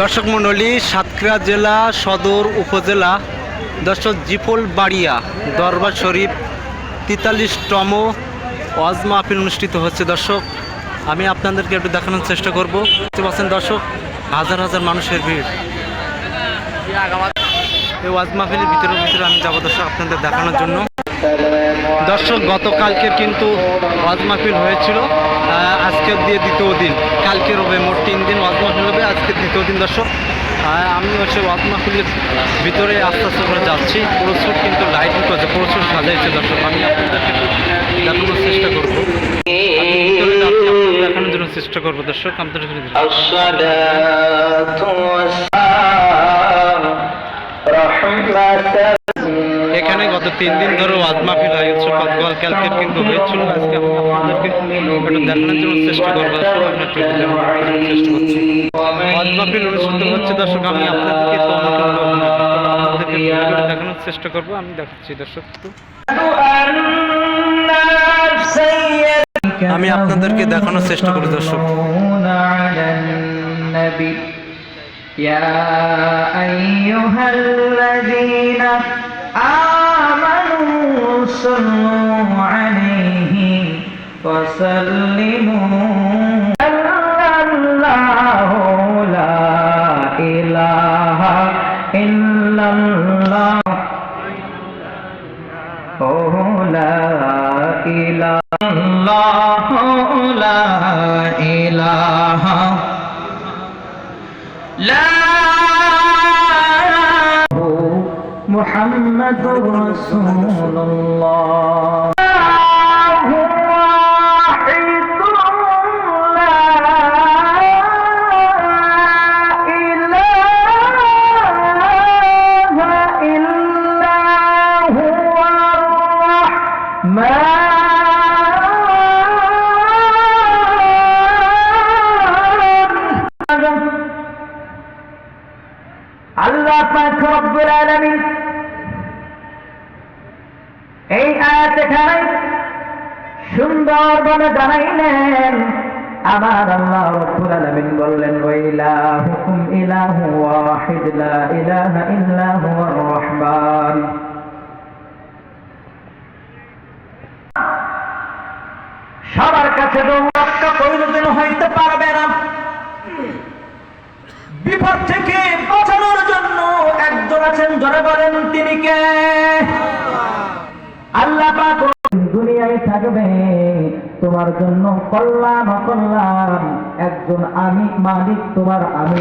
দর্শক মণ্ডলী, সাতক্ষীরা জেলা সদর উপজেলা, দর্শক জিফল বাড়িয়া, দরবার শরীফ, তেতাল্লিশতম ওয়াজ মাহফিল অনুষ্ঠিত হচ্ছে। দর্শক, আমি আপনাদেরকে একটু দেখানোর চেষ্টা করব। দেখতে পাচ্ছেন দর্শক, হাজার হাজার মানুষের ভিড়। এই ওয়াজ মাহফিলের ভিতরে ভিতরে আমি যাব দর্শক আপনাদের দেখানোর জন্য। দর্শক গতকালকে কিন্তু ওয়াজ মাহফিল হয়েছিল। আজকের দিয়ে দ্বিতীয় দিন। মোট তিন দিন ওয়াজ মাহফিল হবে, আজকে তৃতীয় দিন দর্শক। আর আমি হচ্ছে ওয়াজ মাহফিলের ভিতরে আস্তে আস্তে করে যাচ্ছি। প্রচুর কিন্তু লাইটিং করছে প্রচুর সাজাইছে দর্শক। আমি আপনাদেরকে দেখানোর চেষ্টা করব। দেখানোর জন্য চেষ্টা করব দর্শক। আপনাদের গত তিন দিন ধরে ওয়াজ মাহফিল হয়ে গেছে গতকাল কালকে কিন্তু হয়েছিল আজকে আমি আপনাদেরকে একটু দেখানোর জন্য চেষ্টা করবো দর্শক আপনার একটু দেখানোর জন্য চেষ্টা করছি ওয়াজ মাহফিল অনুষ্ঠিত হচ্ছে দর্শক আমি আপনাদেরকে তো অনুরোধ করবো না। আপনাদেরকে ভিডিওটা দেখানোর চেষ্টা করবো আমি দেখাচ্ছি দর্শক একটু। আমি আপনাদেরকে দেখানোর চেষ্টা করি দর্শক على النبي يا أيها الذين آمنوا صلوا عليه وسلموا الله لا إله إلا الله Oh, la ilaha محمد رسول الله আল্লাহ পাক রব্বুল আলামিন আয়াত এখানে জানাইলেন, আমার আল্লাহ রব্বুল আলামিন বললেন ওয়া ইলাহুকুম ইলাহু ওয়াহিদ, লা ইলাহা ইল্লা হুয়ার রহমান। সবার কাছে পরিণত হইতে পারবে না। বিপদ থেকে বাঁচানোর জন্য একজন আছেন ধরে বলেন, তিনি কে? দুনিয়ায় থাকবে। তোমার জন্য কল্যাণ অকল্যাণ। একজন আমি মালিক তোমার আমি